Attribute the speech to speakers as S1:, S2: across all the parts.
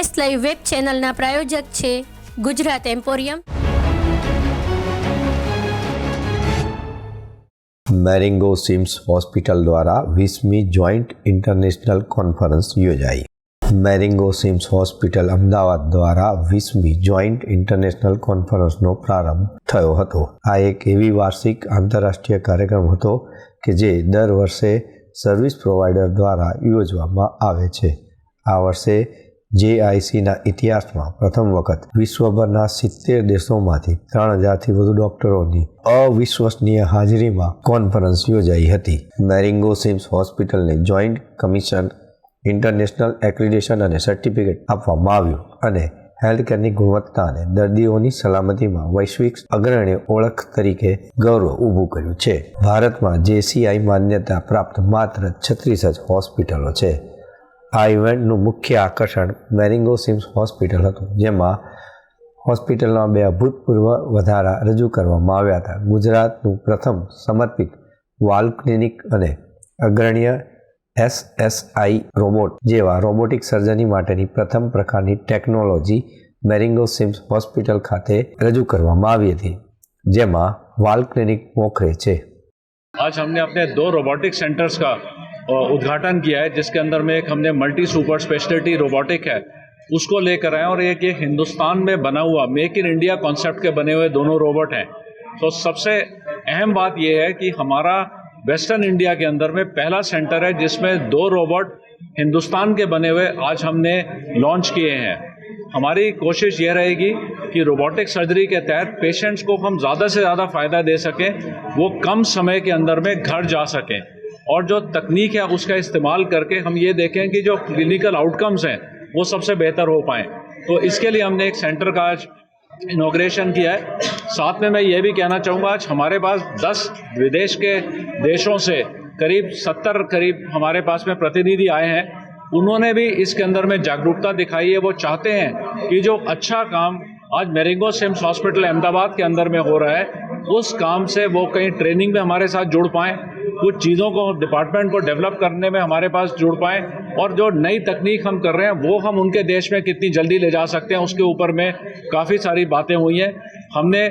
S1: S live web ચેનલના પ્રાયોજક છે Gujarat emporium.
S2: Marengo CIMS hospital દ્વારા વીસમી જોઈન્ટ ઇન્ટરનેશનલ કોન્ફરન્સ યોજાઈ. મેરિંગો સિમ્સ હોસ્પિટલ અમદાવાદ દ્વારા વીસમી જોઈન્ટ ઇન્ટરનેશનલ કોન્ફરન્સનો પ્રારંભ થયો હતો. આ એક એવી વાર્ષિક આંતરરાષ્ટ્રીય કાર્યક્રમ હતો કે જે દર વર્ષે સર્વિસ પ્રોવાઈડર દ્વારા યોજવામાં આવે છે. આ વર્ષે જેઆઈસીના ઇતિહાસમાં પ્રથમ વખત વિશ્વભરના સિત્તેર દેશોમાંથી ત્રણ હજારથી વધુ ડોક્ટરોની અવિશ્વસનીય હાજરીમાં કોન્ફરન્સ યોજાઈ હતી. મેરિંગો સિમ્સ હોસ્પિટલને જોઈન્ટ કમિશન, ઇન્ટરનેશનલ એક્રિડેશન અને સર્ટિફિકેટ આપવામાં આવ્યું અને હેલ્થકેરની ગુણવત્તા અને દર્દીઓની સલામતીમાં વૈશ્વિક અગ્રણી ઓળખ તરીકે ગૌરવ ઊભું કર્યું છે. ભારતમાં જેસીઆઈ માન્યતા પ્રાપ્ત માત્ર છત્રીસ જ હોસ્પિટલો છે. આ ઇવેન્ટનું મુખ્ય આકર્ષણ મેરિંગો સિમ્સ હોસ્પિટલ હતું જેમાં હોસ્પિટલમાં બે અભૂતપૂર્વ વધારા રજૂ કરવામાં આવ્યા હતા ગુજરાતનું પ્રથમ સમર્પિત વાલ્વ ક્લિનિક અને અગ્રણીય એસએસઆઈ રોબોટ જેવા રોબોટિક સર્જરી માટેની પ્રથમ પ્રકારની ટેકનોલોજી મેરિંગો સિમ્સ હોસ્પિટલ ખાતે રજૂ કરવામાં આવી હતી જેમાં વાલ્વ ક્લિનિક મોખરે છે
S3: आज हमने अपने दो रोबोटिक सेंटर्स का अ, उद्घाटन किया है, जिसके अंदर में एक हमने मल्टी सुपर स्पेशलिटी रोबोटिक है, उसको लेकर आए और एक ये हिंदुस्तान में बना हुआ मेक इन इंडिया कॉन्सेप्ट के बने हुए दोनों रोबोट हैं। तो सबसे अहम बात यह है कि हमारा वेस्टर्न इंडिया के अंदर में पहला सेंटर है, जिसमें दो रोबोट हिंदुस्तान के बने हुए आज हमने लॉन्च किए हैं। हमारी कोशिश ये रहेगी कि रोबोटिक सर्जरी के तहत पेशेंट्स को हम ज़्यादा से ज़्यादा फ़ायदा दे सकें, वो कम समय के अंदर में घर जा सकें। और जो तकनीक है उसका इस्तेमाल करके हम ये देखें कि जो क्लिनिकल आउटकम्स हैं, वो सबसे बेहतर हो पाएँ। तो इसके लिए हमने एक सेंटर का आज इनोग्रेशन किया है। साथ में मैं ये भी कहना चाहूँगा, आज हमारे पास 10 विदेश के देशों से करीब 70 करीब हमारे पास में प्रतिनिधि आए हैं। उन्होंने भी इसके अंदर में जागरूकता दिखाई है। वो चाहते हैं कि जो अच्छा काम आज मेरिंगो सिम्स हॉस्पिटल अहमदाबाद के अंदर में हो रहा है, उस काम से वो कहीं ट्रेनिंग में हमारे साथ जुड़ पाएँ। कुछ चीज़ों को डिपार्टमेंट को डेवलप करने में हमारे पास जुड़ पाएँ और जो नई तकनीक हम कर रहे हैं, वो हम उनके देश में कितनी जल्दी ले जा सकते हैं, उसके ऊपर में काफ़ी सारी बातें हुई हैं। हमने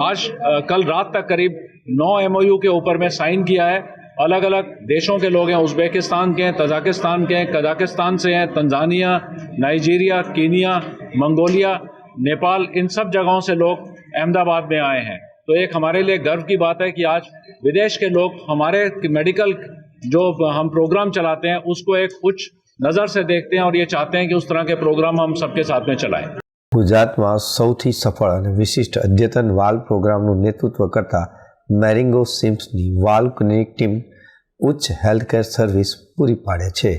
S3: आज कल रात तक करीब नौ एमओयू के ऊपर में साइन किया है। अलग अलग देशों के लोग हैं, उज़्बेकिस्तान के हैं, तजाकिस्तान के हैं, कजाकिस्तान से हैं, Tanzania, Nigeria, Kenya, Mongolia, Nepal, इन सब जगहों से लोग अहमदाबाद में आए हैं। तो एक हमारे लिए गर्व की बात है कि आज विदेश के लोग हमारे मेडिकल जो हम प्रोग्राम चलाते हैं उसको एक उच्च नज़र से देखते हैं और ये चाहते हैं कि उस तरह के प्रोग्राम हम सबके साथ में चलाएं
S2: ગુજરાતમાં સૌથી સફળ અને વિશિષ્ટ અદ્યતન વાલ્વ પ્રોગ્રામનું નેતૃત્વ કરતા મેરિંગો સિમ્સની વાલ્વ ક્લિનિક ટીમ ઉચ્ચ હેલ્થકેર સર્વિસ પૂરી પાડે છે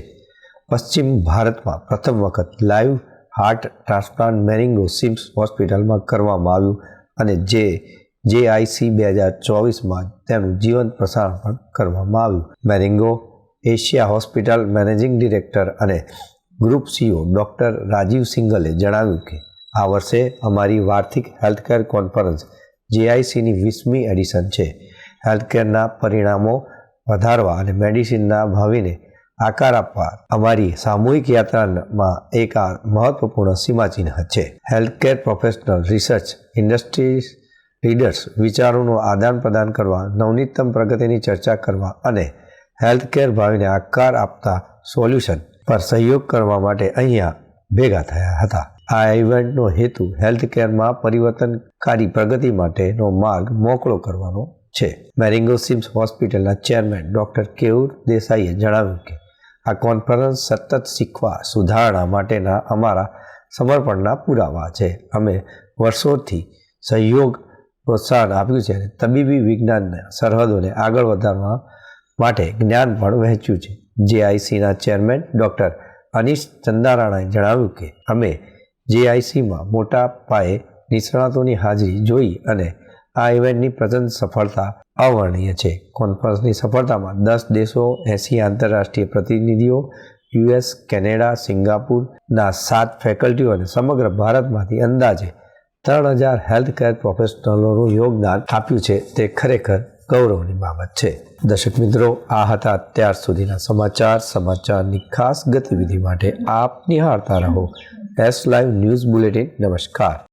S2: પશ્ચિમ ભારતમાં પ્રથમ વખત live heart transplant Marengo CIMS હોસ્પિટલમાં કરવામાં આવ્યું અને જે જેઆઈસી બે હજાર ચોવીસમાં તેનું જીવંત પ્રસારણ પણ કરવામાં આવ્યું. Marengo Asia hospital managing director અને ગ્રુપ સીઓ ડૉક્ટર રાજીવ સિંગલે જણાવ્યું કે, આ વર્ષે અમારી વાર્ષિક હેલ્થકેર કોન્ફરન્સ જેઆઈસીની વીસમી એડિશન છે. હેલ્થકેરના પરિણામો વધારવા અને મેડિસિનના ભાવિને આકાર આપવા અમારી સામૂહિક યાત્રામાં એક આ મહત્વપૂર્ણ સીમાચિહ્ન છે. Healthcare professional research industries leaders વિચારોનું આદાન પ્રદાન કરવા, નવનીતમ પ્રગતિની ચર્ચા કરવા અને હેલ્થકેર ભાવિને આકાર આપતા સોલ્યુશન પર સહયોગ કરવા માટે અહીંયા ભેગા થયા હતા. આ ઇવેન્ટનો હેતુ હેલ્થકેરમાં પરિવર્તનકારી પ્રગતિ માટેનો માર્ગ મોકળો કરવાનો છે. મેરિંગો સિમ્સ હોસ્પિટલના ચેરમેન ડૉક્ટર કેયુર દેસાઈએ જણાવ્યું કે, આ કોન્ફરન્સ સતત શીખવા, સુધારણા માટેના અમારા સમર્પણના પુરાવા છે. અમે વર્ષોથી સહયોગ પ્રોત્સાહન આપ્યું છે અને તબીબી વિજ્ઞાનના સરહદોને આગળ વધારવા માટે જ્ઞાન પણ વહેંચ્યું છે. જેઆઈસીના ચેરમેન ડૉક્ટર અનિશ ચંદારાણાએ જણાવ્યું કે, અમે જેઆઈસીમાં મોટા પાયે નિષ્ણાતોની હાજરી જોઈ અને આ ઇવેન્ટની પ્રચંડ સફળતા અવર્ણીય છે. કોન્ફરન્સની સફળતામાં દસ દેશો એંસી આંતરરાષ્ટ્રીય પ્રતિનિધિઓ યુએસ કેનેડા, સિંગાપુરના સાત ફેકલ્ટીઓ અને સમગ્ર ભારતમાંથી અંદાજે ત્રણ હજાર હેલ્થકેર પ્રોફેશનલોનું યોગદાન આપ્યું છે તે ખરેખર ગૌરવની બાબત છે. દર્શક મિત્રો, આ હતા અત્યાર સુધીના સમાચાર. સમાચારની ખાસ ગતિવિધિ માટે આપ નિહાળતા રહો. એસ લાઈવ ન્યૂઝ બુલેટિન નમસ્કાર.